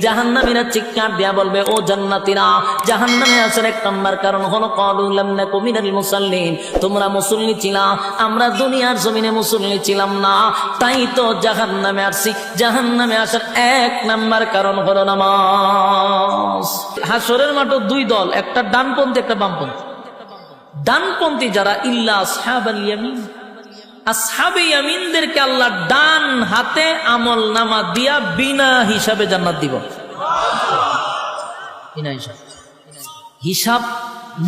জাহান্নামীরা চিৎকার দিয়া বলবে, ও জান্নাতীরা, জাহান্নামে আসার এক নম্বর কারণ হলো কলুলাম না কমিনাল মুসাল্লিন। তোমরা মুসল্লি ছিলা, আমরা দুনিয়ার জমিনে মুসল্লি ছিলাম না। তাই তো জাহান্নামে আসছি। জাহান্নামে আসার এক নাম্বার কারণ হলো নামাজ। হাসরের মাঠে দুই দল, একটা ডানপন্থী, একটা বামপন্থী। ডানপন্থী যারা, ইল্লা আসহাবাল ইয়ামিন। আসহাবে ইয়ামিনদেরকে আল্লাহ ডান হাতে আমল নামা দিয়া বিনা হিসাবে জান্নাত দিব। বিনা হিসাব। হিসাব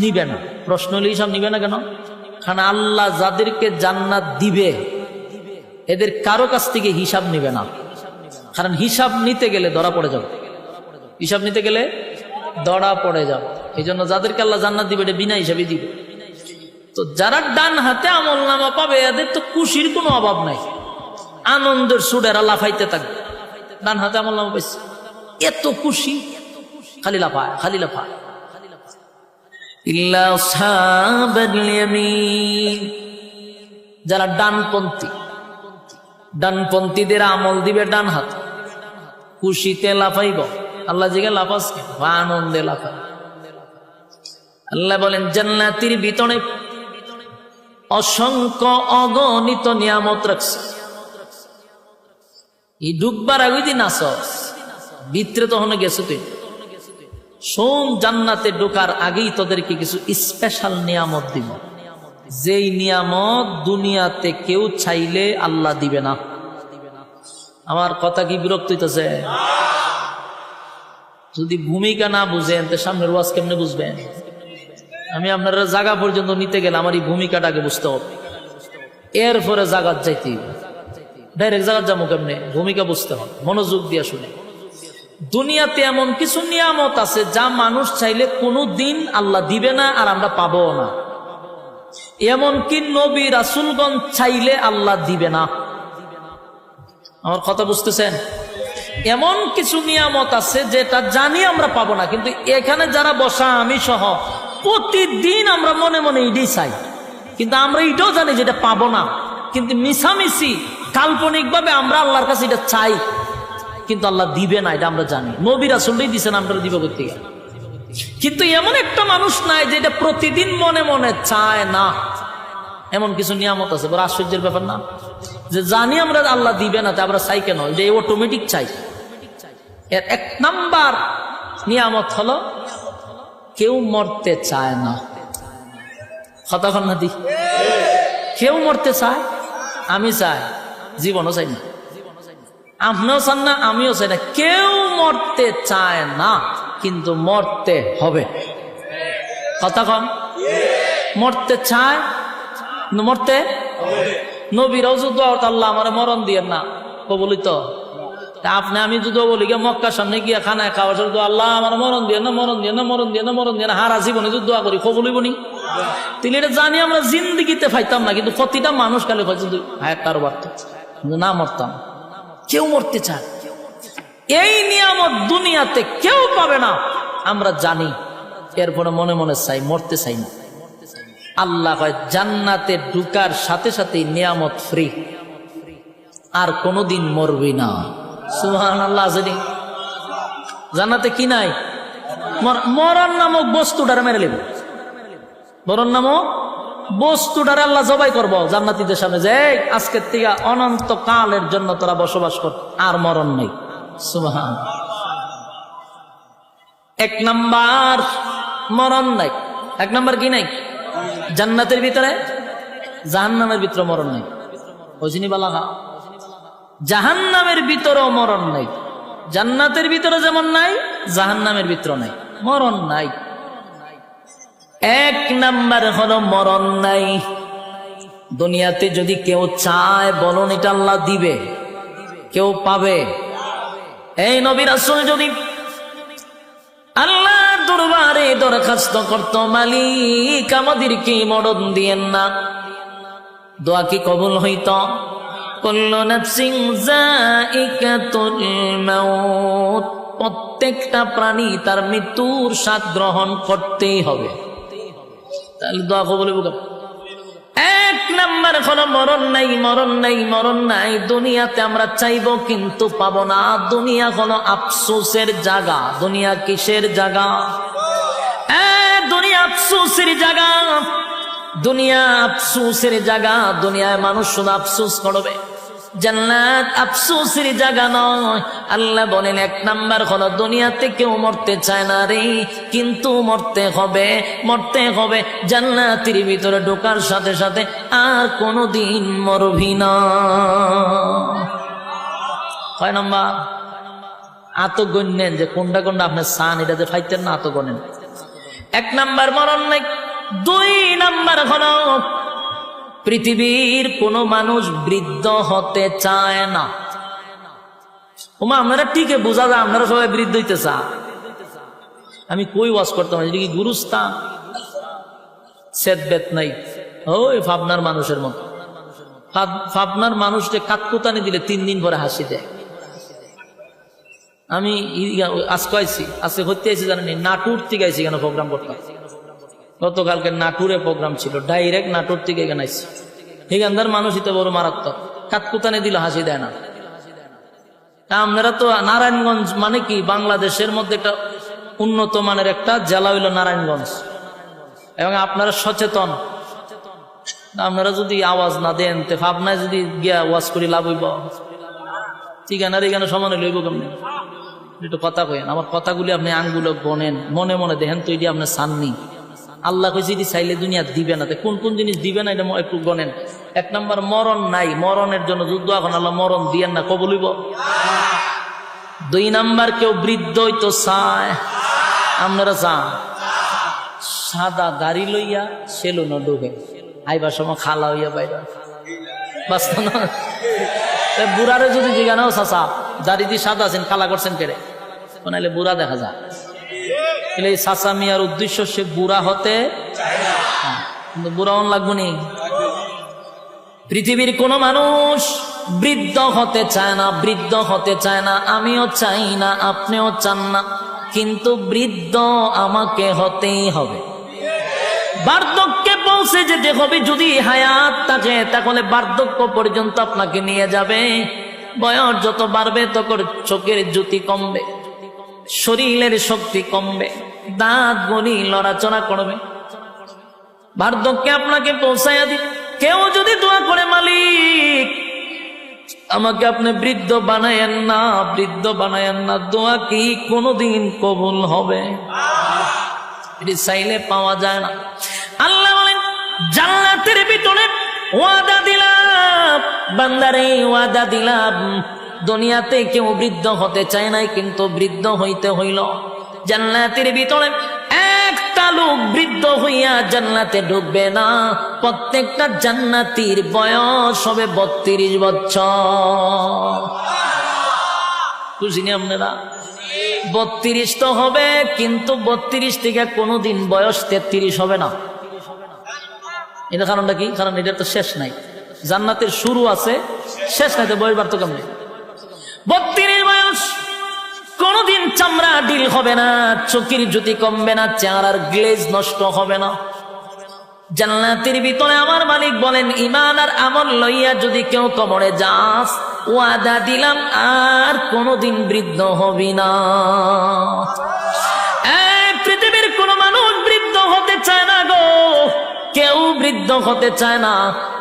নিবে না। প্রশ্ন হলে হিসাব নিবে না কেন? কারণ আল্লাহ যাদেরকে জান্নাত দিবে, এদের কারও কাছ থেকে হিসাব নিবে না। কারণ হিসাব নিতে গেলে ধরা পড়ে যাবে। হিসাব নিতে গেলে ধরা পড়ে যাবে। এই জন্য যাদেরকে আল্লাহ জান্নাত দিবে, এটা বিনা হিসাবে দিবে। তো যারা ডান হাতে আমল নামা পাবে, এদের তো খুশির কোনো অভাব নাই। আনন্দের সুডেরা লাফাইতে থাকবে। ডান হাতে আমল নামা পাইছে। এত খুশি। খালি লাফায় খালি ইয়ামিন। যারা ডানপন্থী, ডানপন্থীদের আমল দিবে ডান হাত। খুশিতে লাফাইব। আল্লাহ জিগে লাফাস? আনন্দে লাফাই আল্লাহ বলেন, জান্নাতির ভিতরে অসংখ্য অগণিত নিয়ামত রাখছে। ডুববার আগে দিন ভিতরে তখন গেছো তুই সোম জান্নাতে ঢোকার আগেই তোদেরকে কিছু স্পেশাল নিয়ামত দিব। যেই নিয়ামত দুনিয়াতে কেউ চাইলে আল্লাহ দিবে না। আমার কথা কি বিরক্ত হইতেছে? যদি ভূমিকা না বুঝেন, তো সামনের ওয়াজ কেমনে বুঝবেন? আমি আপনার জায়গা পর্যন্ত নিতে গেলে আমার এই ভূমিকাটাকে বুঝতে হবে। এরপরে জাগাত যাইতে ডাইরেক্ট জাগাত যাব কেমনে? ভূমিকা বুঝতে হবে। মনোযোগ দিয়ে শুনে। দুনিয়াতে এমন কিছু নিয়ামত আছে যা মানুষ চাইলে কোনো দিন আল্লাহ দিবে না আর আমরা পাবো না। এমন কি নবী রাসুলগঞ্জ চাইলে আল্লাহ দিবে না। আমার কথা বুঝতেছেন? এমন কিছু নিয়ামত আছে যেটা জানি আমরা পাবো না, কিন্তু এখানে যারা বসা আমি সহ প্রতিদিন আমরা মনে মনে এটাই চাই। কিন্তু আমরা এটাও জানি যেটা পাবো না। কিন্তু মিশামিশি, কাল্পনিকভাবে আমরা আল্লাহর কাছে এটা চাই। কিন্তু আল্লাহ দিবে না, এটা আমরা জানি। নবীরা শুনলেই দিছেন আমরা দিব করতে কিন্তু এমন একটা মানুষ নাই যেটা প্রতিদিন মনে মনে চায় না। এমন কিছু নিয়ামত আছে, বড় আশ্চর্যের ব্যাপার না? যে জানি আমরা আল্লাহ দিবে না, তা আমরা চাই কেন? এটা অটোমেটিক চাই। এর এক নাম্বার নিয়ামত হলো কেউ মরতে চায় না। কতক্ষণ না দি। কেউ মরতে চায়? আমি চাই, জীবনও চাই না। আপনিও চান না, আমিও চাই না। কেউ মরতে চায় না, কিন্তু মরতে হবে। কতক্ষণ মরতে চায়? মরতে? নবীরাও যুদ্ধ আল্লাহ আমার মরণ দিয়ে না। কবলিত আপনি, আমি যদি বলি গিয়ে মক্কার সামনে গিয়ে খানায় খাওয়া শুধু আল্লাহ আমার মরণ দিয়ে না, মরণ দিয়ে না, মরণ দিয়ে না, মরণ দিয়ে না, হারা জীবনে যদি দোয়া করি কবলিব নি? তিনি এটা জানি আমরা জিন্দিগিতে ফাইতাম না, কিন্তু প্রতিটা মানুষ খালি হয়তো হ্যাঁ কারও বার্তা কিন্তু না মরতাম। কেউ মরতে চায়। এই নিয়ামত দুনিয়াতে কেউ পাবে না। আমরা জানি, এরপরে মনে মনে চাই, মরতে চাই না। আল্লাহ কয়, জান্নাতে ঢুকার সাথে সাথে নিয়ামত ফ্রি আর কোনোদিন মরবি না। সুহান আল্লাহ জান্নাতে কি নাই? মর- মরণ নামক বস্তুটারে মেরে নেব মরণ নামক বস্তুটারে আল্লাহ জবাই করব জান্নাতিদের সামনে যে আজকের থেকে অনন্ত কালের জন্য তোরা বসবাস কর, আর মরণ নেই। সুবহান এক নাম্বার মরণ নাই। এক নাম্বার কি নাই? জান্নাতের ভিতরে জাহান্নামের ভিতরে মরণ নাই। ওই ওজিনি বালাহা জাহান্নামের ভিতরেও মরণ নাই। জান্নাতের ভিতরে যেমন নাই, জাহান্নামের ভিতরে নাই। মরণ নাই। এক নাম্বার হলো মরণ নাই। দুনিয়াতে যদি কেউ চায়, বলুন এটা আল্লাহ দিবে। কেউ পাবে। এই নবীর আসল যদি আল্লাহ দরবারে দরখাস্ত করত, মালিক আমাদেরকে মরণ দিয়েন না। দোয়া কি কবুল হইত? কুল্লু নাফসিন যায়িকাতুল মাউত। প্রত্যেকটা প্রাণী তার মৃত্যুর স্বাদ গ্রহণ করতেই হবে। তাহলে দোয়া কবুল এক নাম্বার হলো, মরণ নাই মরণ নাই মরণ নাই। দুনিয়াতে আমরা চাইব কিন্তু পাবো না। দুনিয়া হলো আফসোসের জায়গা। দুনিয়া কিসের জায়গা? দুনিয়া আফসোসের জায়গা। দুনিয়া আফসোসের জায়গা। দুনিয়ায় মানুষ শুধু আফসোস করবে। জান্নাত আফসোসের জায়গা নয়। আল্লাহ বলেন, এক নাম্বার হলো, দুনিয়াতে কেউ মরতে চায় না রে। কিন্তু মরতে হবে মরতে হবে। জান্নাতের ভিতরে ঢোকার সাথে সাথে আর কোনোদিন মরবি না। কয় নাম্বার? আত গণ্যেন যে কোনটা কোনটা আপনার সান এটাতে ফাইতেন না আত গণেন এক নাম্বার মরণ নাই। দুই নাম্বার হলো পৃথিবীর কোন মানুষ বৃদ্ধ হতে চায় না। ওমা, আপনারা ঠিকই বোঝা যায়, আপনারা সবাই বৃদ্ধ হইতে চান আমি কই ওয়াজ করতাম এটা কি গুরুস্থান। সেদ বেত নাই। ওই ভাবনার মানুষের মতো। ভাবনার মানুষকে কাকুতানি দিলে তিন দিন পরে হাসি দেয়। আমি আজকে আইছি, আজকে হতে আইছি জানেনি নাটুর থেকে আইছি কেন প্রোগ্রাম করতাম গতকালকে নাটুরে প্রোগ্রাম ছিল, ডাইরেক্ট নাটুর থেকে এখানে এখানকার মানুষই তো বড় মারাত্মক, কাতকুতানে দিল হাসি দেয় না। আপনারা তো নারায়ণগঞ্জ মানে কি? বাংলাদেশের মধ্যে একটা উন্নত মানের একটা জেলা হইল নারায়ণগঞ্জ। এবং আপনারা সচেতন। আপনারা যদি আওয়াজ না দেন, তে ভাবনায় যদি গিয়া ওয়াজ করি লাভ হইব। ঠিকানার এখানে সমানে লইব কেমনি? একটু কথা কইেন, আমার কথাগুলি আপনি আঙ্গুলো গনেন মনে মনে দেখেন তো এটি আপনার সাননি। আল্লাহ এটি চাইলে দুনিয়া দিবে না। কোন কোন জিনিস দিবে না, এটা একটু গনেন এক নম্বর, মরণ নাই। মরণের জন্য যুদ্ধ এখন আল্লাহ মরণ দিয়েন না কবলিব দুই নাম্বার, কেউ বৃদ্ধ হইতো চায়। আপনারা চান? সাদা দাড়ি লইয়া সেলুন ডুবে। আইবার সময় খালা হইয়া বাইরে। না। বুড়ারে যদি জিজ্ঞানাও চাচা, দাড়ি দিয়ে সাদা আছেন কালা করছেন কেড়ে বুড়া দেখা যায় এলে এই চাচা মিয়ার উদ্দেশ্য সে বুড়া হতে হ্যাঁ, কিন্তু বুড়া লাগবো নি। পৃথিবীর কোন মানুষ বৃদ্ধ হতে চায় না বৃদ্ধ হতে চায় না আমিও চাই না আপনিও চান না। কিন্তু বৃদ্ধ আমাকে হতেই হবে। বার্ধক্যে পৌঁছে যেতে হবে যদি হায়াত থাকে তাহলে বার্ধক্য পর্যন্ত আপনাকে নিয়ে যাবে। বয়স যত বাড়বে তখন চোখের জ্যোতি কমবে শরীরের শক্তি কমবে। দাঁত গলি লড়াচড়া করবে। বার্ধক্যে আপনাকে পৌঁছাইয়া দিবে। কেউ যদি দোয়া করে, মালিক, আমাকে আপনি বৃদ্ধ বানায়েন না, বৃদ্ধ বানায়েন না, দোয়া কি কোনোদিন কবুল হবে? এটি চাইলে পাওয়া যায় না। আল্লাহ বলেন, জান্নাতের ভিতরে ওয়াদা দিলাম, বান্দারে ওয়াদা দিলাম। দুনিয়াতে কেউ বৃদ্ধ হতে চায় নাই, কিন্তু বৃদ্ধ হইতে হইল। জান্নাতের ভিতরে একটা লোক বৃদ্ধ হইয়া জান্নাতে ঢুকবে না। প্রত্যেকটা জান্নাতির বয়স হবে বত্রিশ বছর। খুশি নি আপনারা? বত্রিশ তো হবে, কিন্তু বত্রিশ থেকে কোনোদিন বয়স তেত্রিশ হবে না। এটা কারণটা কি? কারণ এটার তো শেষ নাই। জান্নাতের শুরু আছে, শেষ নাই, তো বয়স বাড়তো কেমনি? চামড়া ডিল হবে না চোখের জ্যোতি কমবে না, চেহারার গ্লেজ নষ্ট হবে না। জান্নাতের ভিতরে আমার মালিক বলেন ইমান আর আমল লইয়া যদি কেউ কবরে যাস, ওয়াদা দিলাম আর কোনোদিন বৃদ্ধ হবি না। পৃথিবীর কোন মানুষ বৃদ্ধ হতে চায় না গো, কেউ বৃদ্ধ হতে চায় না।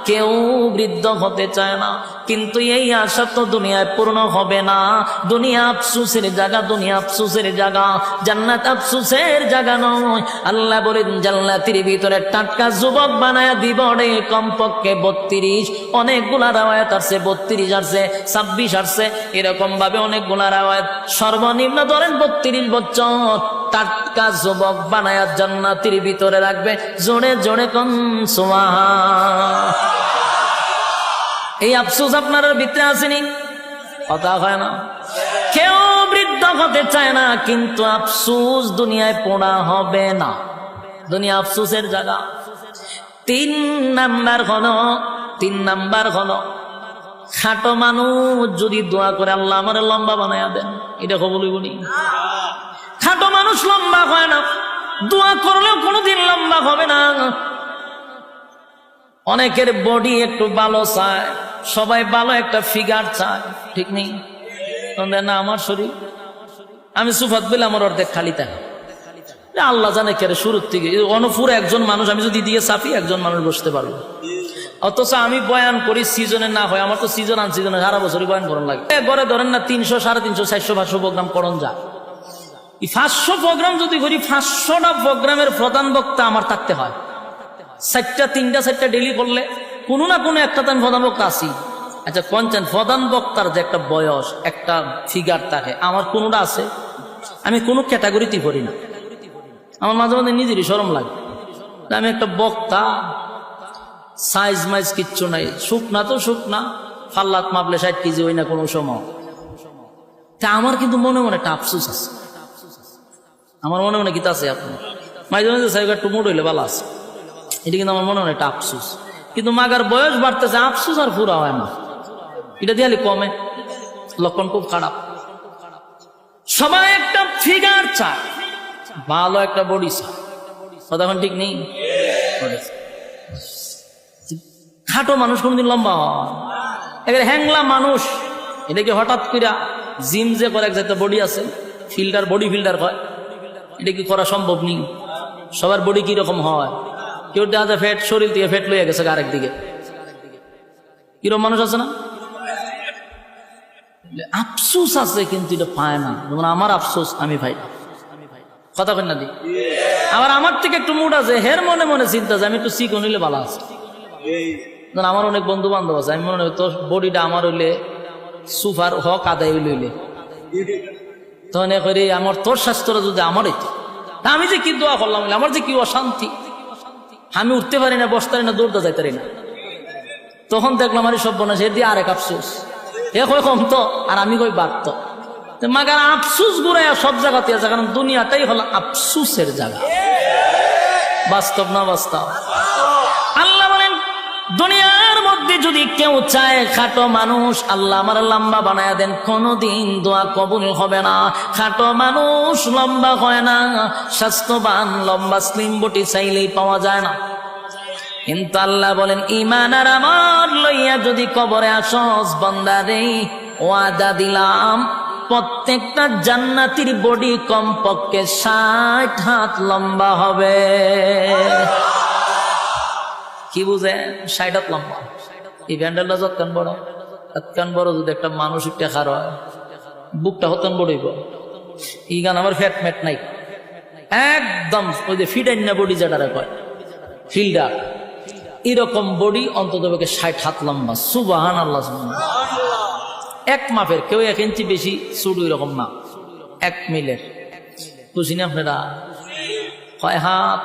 কেউ বৃদ্ধ হতে চায় না। কিন্তু এই আশা তো দুনিয়ায় পূর্ণ হবে না। দুনিয়া আফসুসের জায়গা, দুনিয়া আফসুসের জায়গা। জান্নাত আফসুসের জায়গা নয়। আল্লাহ বলেন, জান্নাতের ভিতরে টাটকা যুবক বানায় দিব রে। কমপক্ষে বত্রিশ। অনেকগুলা রাওয়ায়াত আসছে, বত্রিশ আসছে, ছাব্বিশ আসছে। এরকম ভাবে অনেকগুলা রাওয়ায়াত। সর্বনিম্ন ধরেন বত্রিশ বছর। টাটকা যুবক বানায় জান্নাতের ভিতরে রাখবে। জোরে জোরে কন সোমাহা এই আফসোস আপনার ভিতরে আসেনি? কথা হয় না। কেউ বৃদ্ধ হতে চায় না, কিন্তু আফসোস দুনিয়ায় পড়া হবে না। দুনিয়া আফসোসের জায়গা। তিন নাম্বার হলো, তিন নাম্বার হলো, খাটো মানুষ যদি দোয়া করে, আল্লাহ আমার লম্বা বানায়া দেন। এটা কবল বলি খাটো মানুষ লম্বা হয় না। দোয়া করলেও কোনোদিন লম্বা হবে না। অনেকের বডি একটু ভালো চায়। সবাই ভালো একটা ফিগার চায়, ঠিক নেই? না, আমার শরীর। আমি সুফাত বলে আমার অর্ধেক খালি থাকে আল্লাহ জানে কেরে শুরুর থেকে। অনপুর একজন মানুষ, আমি যদি দিয়ে চাপি, একজন মানুষ বসতে পারব অথচ আমি বয়ান করি সিজনে না হয়, আমার তো সিজন আন সিজনে সারা বছরই বয়ান করন লাগে। ঘরে ধরেন না, তিনশো, সাড়ে তিনশো, চারশো, পাঁচশো প্রোগ্রাম করন যা। এই পাঁচশো প্রোগ্রাম যদি করি, পাঁচশোটা প্রোগ্রামের প্রধান বক্তা আমার থাকতে হয়। চারটা, তিনটা, চারটা ডেলি করলে কোনো না কোনো একটা তো আমি প্রধান বক্তা আছি। আচ্ছা পঞ্চান প্রধান বক্তার যে একটা বয়স, একটা ফিগার থাকে, আমার কোনোটা আছে? আমি কোনো ক্যাটাগরিতে করি না। আমার মাঝে মাঝে নিজেরই সরম লাগে। আমি একটা বক্তা সাইজ মাইজ কিচ্ছু নাই। শুকনা তো শুকনা ফাল্লাত মাপলে ষাট কেজি ওই না কোনো সময়। তা আমার কিন্তু মনে মনে একটা আফসোস আছে। আমার মনে মনে কিতা আছে আপনার। মাঝে মাঝে সাইকেল একটু মোট হইলে ভালো আছে। এটা কিন্তু আমার মনে মনে একটা আফসোস। কিন্তু মাগার বয়স বাড়তেছে, আফসুস আর ফুরা হয় না। এটা দিয়ে কমে। লক্ষণ খুব খারাপ। সবাই একটা ফিগার চায়। ভালো একটা বডি চায়। ঠিক নেই? খাটো মানুষ কোনদিন লম্বা হয়? হ্যাংলা মানুষ। এটাকে হঠাৎ কইরা জিম যে করে এক বডি আছে ফিল্ডার বডি ফিল্ডার হয়? এটা কি করা সম্ভব নেই? সবার বডি কি রকম হয়? কেউ দেখা যায় ফ্যাট শরীর থেকে ফ্যাট লইয়া গেছে আরেক দিকে। কীরকম মানুষ আছে না? আফসোস আছে, কিন্তু এটা পায় না। যেমন আমার আফসোস, আমি ভাই। কথা কেন না দি? আবার আমার থেকে একটু মুড আছে, হের মনে মনে চিন্তা আছে আমি একটু চিকন হইলে ভালো আছে। আমার অনেক বন্ধু বান্ধব আছে, আমি মনে হয় তোর বডিটা আমার হইলে সুফার হক আদায় হইলে তখন করে, আমার তোর স্বাস্থ্যটা যদি আমারই তো। তা আমি যে কি দোয়া করলাম, আমার যে কি অশান্তি। আমি উঠতে পারি না, বসতে পারি না, দৌড়তে যাইতে পারি না। তখন দেখলাম, আরে সব সে দিয়ে আরেক আফসোস। এ কই কম তো, আর আমি কই বাড়ত মাগার আফসুস ঘুরে সব জায়গাতে আছে কারণ দুনিয়াটাই হলো আফসুসের জায়গা। বাস্তব না বাস্তব? দুনিয়ার মধ্যে যদি কেউ চায় খাটো মানুষ, আল্লাহ আমার লম্বা বানায় দেন, কোনোদিন দোয়া কবুল হবে না। খাটো মানুষ লম্বা হয় না, স্বাস্থ্যবান, লম্বা স্লিম বটি চাইলেই পাওয়া যায় না। কিন্তু আল্লাহ বলেন ইমান আর আমার লইয়া যদি কবরে আসস বন্দারে ওয়াদা দিলাম, প্রত্যেকটা জান্নাতির বডি কমপক্ষে ষাট হাত লম্বা হবে। কি বুঝে? ষাট হাত লম্বা। এই ব্যান্ডেলটা যতক্ষণ বড় তৎক্ষণ বড় যদি একটা মানুষ টেকার হয়, বুকটা হতন বড়ইব এই গান আমার ফ্যাট ম্যাট নাই। একদম ওই যে ফিডাইন না বডি যেটা কয়, ফিল্ডার। এরকম বডি অন্তত ষাট হাত লম্বা। সুবাহান আল্লাহ এক মাপের, কেউ এক ইঞ্চি বেশি চুড় এরকম না। এক মিলের। বুঝি না আপনারা? কয় হাত?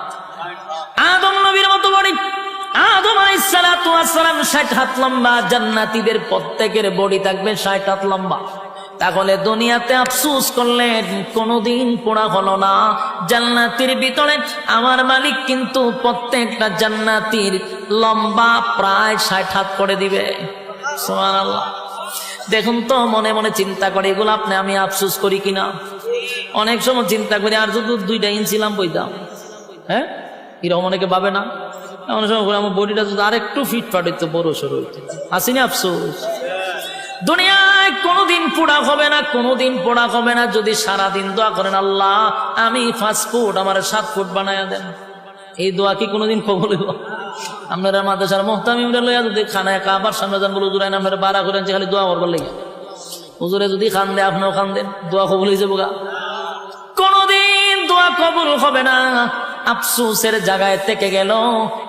আদম নবীর মতো বডি। আদম আলাইসালাম ষাট হাত লম্বা, জান্নাতীদের প্রত্যেকের বডি থাকবে ষাট হাত লম্বা। তাহলে দুনিয়াতে আফসুস করলেন, কোনোদিন পোড়া হলো না। জান্নাতির ভিতরে আমার মালিক কিন্তু প্রত্যেকটা জান্নাতির লম্বা প্রায় ষাট হাত করে দিবে। দেখুন তো, মনে মনে চিন্তা করে, এগুলো আপনি, আমি আফসুস করি কিনা? অনেক সময় চিন্তা করি, আর যদি দুইটা ইঞ্চিলাম বইতাম হ্যাঁ? এরকম অনেকে ভাবে না? এমন সময় করে আমার বডিটা যদি আর একটু ফিট ফাট হইতো বড় সরু হইতো আসিনি আফসোস? দুনিয়ায় কোনোদিন পোড়া হবে না, কোনোদিন পোড়া হবে না। যদি সারা দিন দোয়া করেন আল্লাহ, আমি ফাস্ট ফুড আমার সাত ফুট বানায়া দেন। এই দোয়া কি কোনোদিন কবল হইব? আপনারা মাদ্রাসার মোহতামিমরা লইয়া যদি খানায় কাবার সামনে যান, বলে হুজুরাই আপনারা বাড়া করেন যে খালি দোয়া করবার লেগে। হুজুরে যদি খান দেয়, আপনিও খান দেন। দোয়া কবল হয়ে যাব গা কোনোদিন দোয়া কবুল হবে না। আফসুসের জায়গায় থেকে গেল।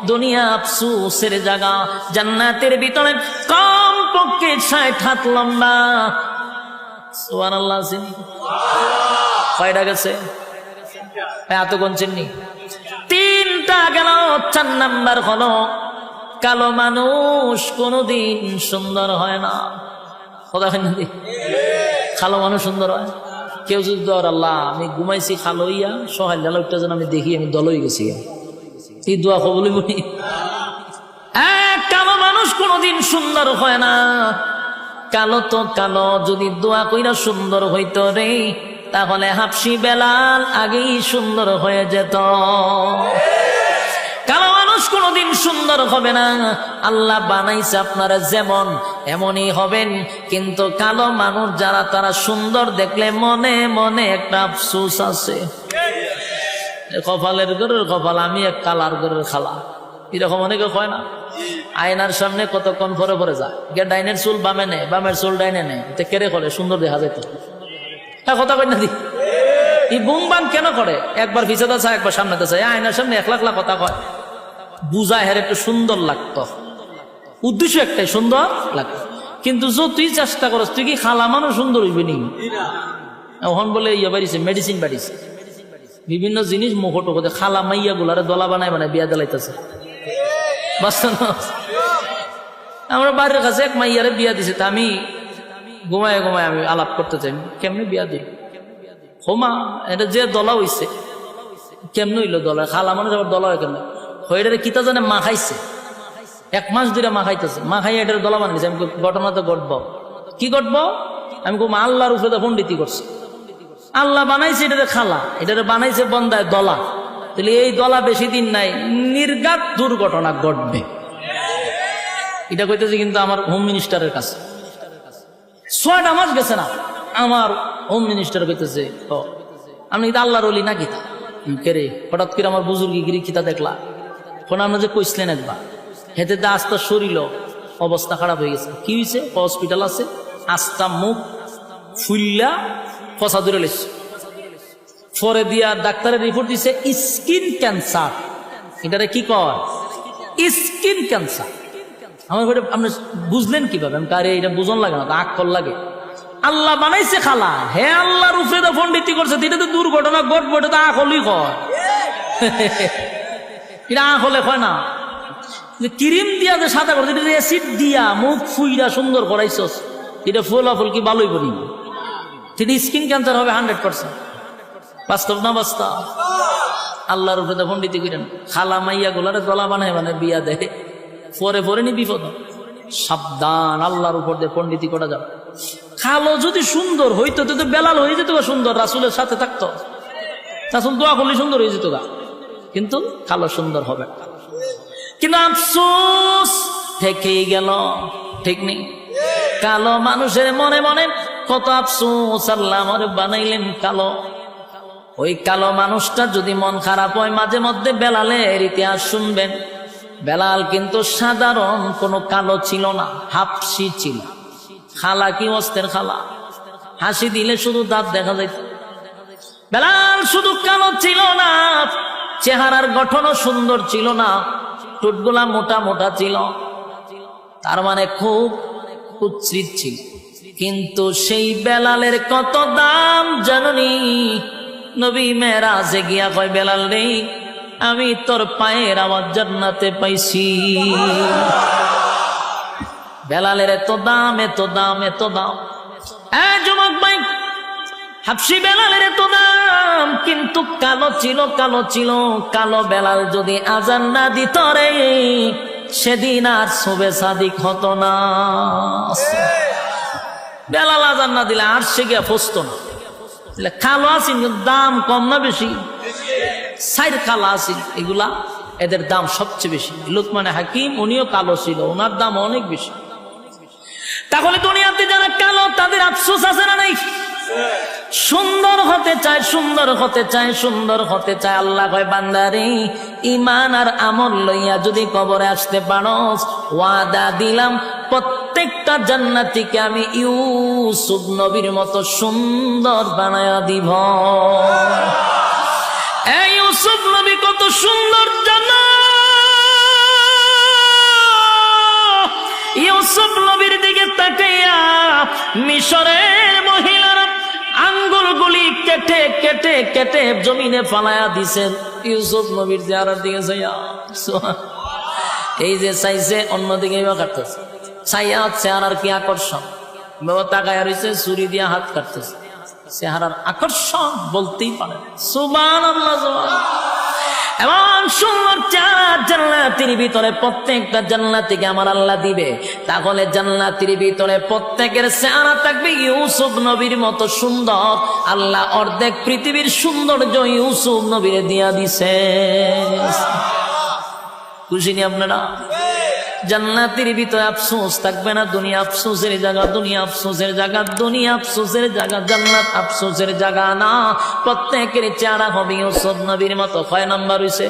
দুনিয়া আফসুসের জায়গা। জান্নাতের ভিতরে কম পক্ষে ষাট হাত লম্বা। তিনটা গেল, চার নাম্বার হলো, কালো মানুষ সুন্দর হয় না। কালো মানুষ সুন্দর হয় কেউ যদি দর আল্লাহ, আমি ঘুমাইছি খালইয়া সহায় লালটা যেন আমি দেখি, আমি দলই গেছি এই দোয়া কবলি বলি কালো মানুষ কোনোদিন সুন্দর হয় না। কালো তো কালো, যদি দোয়া কইরা সুন্দর হইতো রে, তাহলে হাফসি বেলাল আগেই সুন্দর হয়ে যেত। কোনোদিন সুন্দর হবে না। আল্লাহ বানাইছে আপনারা যেমন, এমনই হবেন। কিন্তু কালো মানুষ যারা, তারা সুন্দর দেখলে মনে মনে একটা আফসুস আছে। কপালের গরের কপাল, আমি এক কালার গরের খালা। এরকম অনেকে কয় না, আয়নার সামনে কতক্ষণ পরে পরে যায়। গে ডাইনের চুল বামে নেয়, বামের চুল ডাইনে নেয়। কেড়ে করে, সুন্দর দেখা যেত হ্যাঁ কথা কই না দি? এই বুম কেন করে? একবার পিছাতে চায় একবার সামনেতে চায় আয়নার সামনে এক লাখ লাখ কথা কয়। বুঝায় হের একটু সুন্দর লাগতো। উদ্দেশ্য একটাই, সুন্দর লাগতো। কিন্তু যতই চেষ্টা করস, তুই কি খালা মানুষ সুন্দর হইবে নি? এখন বলে ইয়ে বাড়িছে মেডিসিন বাড়িছে। বিভিন্ন জিনিস মুখো টোকোতে খালা মাইয়া গুলারে দলা বানায় বানায় বিয়া দিলাইতেছে? আমরা বাড়ির কাছে এক মাইয়ারে বিয়া দিছে, তা আমি ঘুমায় ঘুমায় আমি আলাপ করতে চাই, কেমনে বিয়া দিই? হোমা, এটা যে দলা হইছে, কেমনে হইল দলা? খালা মানুষ আবার দলা হয় কেমনে? হইটারে কিতা জানে মা খাইছে? এক মাস ধরে মা খাইতেছে। মা খাই এটার দলা বানিয়েছে আমি ঘটনা তো ঘটব। কি ঘটব? আমি কম আল্লাহর উপরে তো পন্ডিতি করছে। আল্লাহ বানাইছে এটারে খালা। এটারে বানাইছে বন্দায় দলা। তাহলে এই দলা বেশি দিন নাই নির্গাত দুর্ঘটনা ঘটবে। এটা কইতেছে কিন্তু আমার হোম মিনিস্টারের কাছে। ছয়টা মাস গেছে না, আমার হোম মিনিস্টার কইতেছে আপনি কিন্তু আল্লাহর অলি নাকি? কেরে হঠাৎ করে আমার বুজুর্গি গিরি কিতা দেখলা? কোন আপনি যে কইসলেন একবার। হেতে দা আস্তা শরীর অবস্থা খারাপ হয়ে গেছে। কি হয়েছে হসপিটাল আছে, আস্তা মুখ ফুল্লা ফসা ধরে লেছে পরে দিয়া ডাক্তারের রিপোর্ট দিছে, স্কিন ক্যান্সার। এটারে কি কর স্কিন ক্যান্সার। আমার ঘরে আপনি বুঝলেন কীভাবে? আমি কারে এটা বুঝন লাগে না আগ কল লাগে। আল্লাহ বানাইছে খালা। হে আল্লাহ রূপে তো পন্ডিতি করছে এটা তো দুর্ঘটনা ঘটবো এটা তো আখ হলেই কয় এটা হলে কয় না। যে ক্রিম দিয়া যে সাদা করে এটা অ্যাসিড দিয়া মুখ ফুইরা সুন্দর করাইছস, এটা ফুলা ফুল কি ভালোই করি। তিনি স্কিন ক্যান্সার হবে হান্ড্রেড পার্সেন্ট বাস্তব না বাস্তব? আল্লাহর উপরে তো পন্ডিতি করেন খালা মাইয়া গোলারে গলা বানায় মানে বিয়া দেয়। পরে পরে নি বিপদ। সাবধান, আল্লাহর উপর দিয়ে পন্ডিতি করা যাবে। খালো যদি সুন্দর হইতো, তো বেলাল হয়ে যেত সুন্দর, রাসুলের সাথে থাকতো। রাসুল দোয়া করলে সুন্দর হয়ে যেত গা। কিন্তু কালো সুন্দর হবে। কিন্তু আফসোস, থেকেই গেল। ঠিক নেই? কালো মানুষের মনে মনে কত আফসোস, আল্লাহ বানাইলেন কালো। ওই কালো মানুষটা যদি মন খারাপ হয়, মাঝে মধ্যে বেলালের ইতিহাস শুনবেন। বেলাল কিন্তু সাধারণ কোনো কালো ছিল না, হাফসি ছিল। খালা কি অস্তের খালা? হাসি দিলে শুধু দাঁত দেখা যাইত। বেলাল শুধু কালো ছিল না চেহারার গঠনও সুন্দর ছিল না টুটগুলা মোটা মোটা ছিল। তার মানে খুব কুৎসিত ছিল। কিন্তু সেই বেলালের কত দাম জাননি। নবী মেরাজে গিয়া কয়, বেলাল নেই আমি তোর পায়ের আওয়াজ জান্নাতে পাইছি। বেলালের এত দাম এত দাম এত দাম। যুবক ভাই হাফসি বেলালের তো দাম, কিন্তু কালো ছিল কালো ছিল, কালো বেলাল যদি আজান না দিত রে, সেদিন আর শোবে সাদিক হতো না। বেলাল আজান না দিলে আর সে গিয়া ফসতো না। কালো কিন্তু দাম কম না বেশি? সাইড কালো আছি এগুলা এদের দাম সবচেয়ে বেশি। লোকমানে হাকিম, উনিও কালো ছিল, ওনার দাম অনেক বেশি। তাহলে দুনিয়াতে যারা কালো, তাদের আফসোস আছে না নাই? সুন্দর হতে চায়, সুন্দর হতে চায়, সুন্দর হতে চায়। আল্লাহ কয়, বান্দারি ইমান আর আমল লইয়া যদি কবরে আসতে পারস, ওয়াদা দিলাম, প্রত্যেকটা জান্নাতিকে আমি ইউসুফ নবীর মতো সুন্দর বানায়া দিব। ইউসুফ নবী, কত সুন্দর জান্নাত ইউসুফ নবীর দিকে তাকাইয়া মিশরের মহিলারা আঙ্গুলগুলি কেটে কেটে কেটে জমিনে ফালায়া দিছেন। ইউসুফ নবীর চেহারার দিকে চাইয়া এই যে চাইছে, অন্যদিকে কাটতেছে। চাইয়া চেহারার কি আকর্ষণ? তাকায় রয়েছে চুরি দিয়া হাত কাটতেছে। চেহারার আকর্ষণ বলতেই পারে সুবান আল্লাহ। এমন সুন্দর চার জান্নাতির ভিতরে প্রত্যেকটা জান্নাতিকে আমার আল্লাহ দিবে। তাহলে জান্নাতির ভিতরে প্রত্যেকের চেহারা থাকবে ইউসুফ নবীর মতো সুন্দর। আল্লাহ অর্ধেক পৃথিবীর সৌন্দর্য ইউসুফ নবীরে দিয়া দিছে। খুশি নি আপনারা? জান্নাতের ভিতরে আফসোস থাকবে না, দুনিয়া আফসোসের জায়গা, দুনিয়া আফসোসের জায়গা, দুনিয়া আফসোসের জায়গা, জান্নাত আফসোসের জায়গা না। প্রত্যেকের চারা হবে ইউসুফ নবীর মতো। কয় নাম্বার হইছে?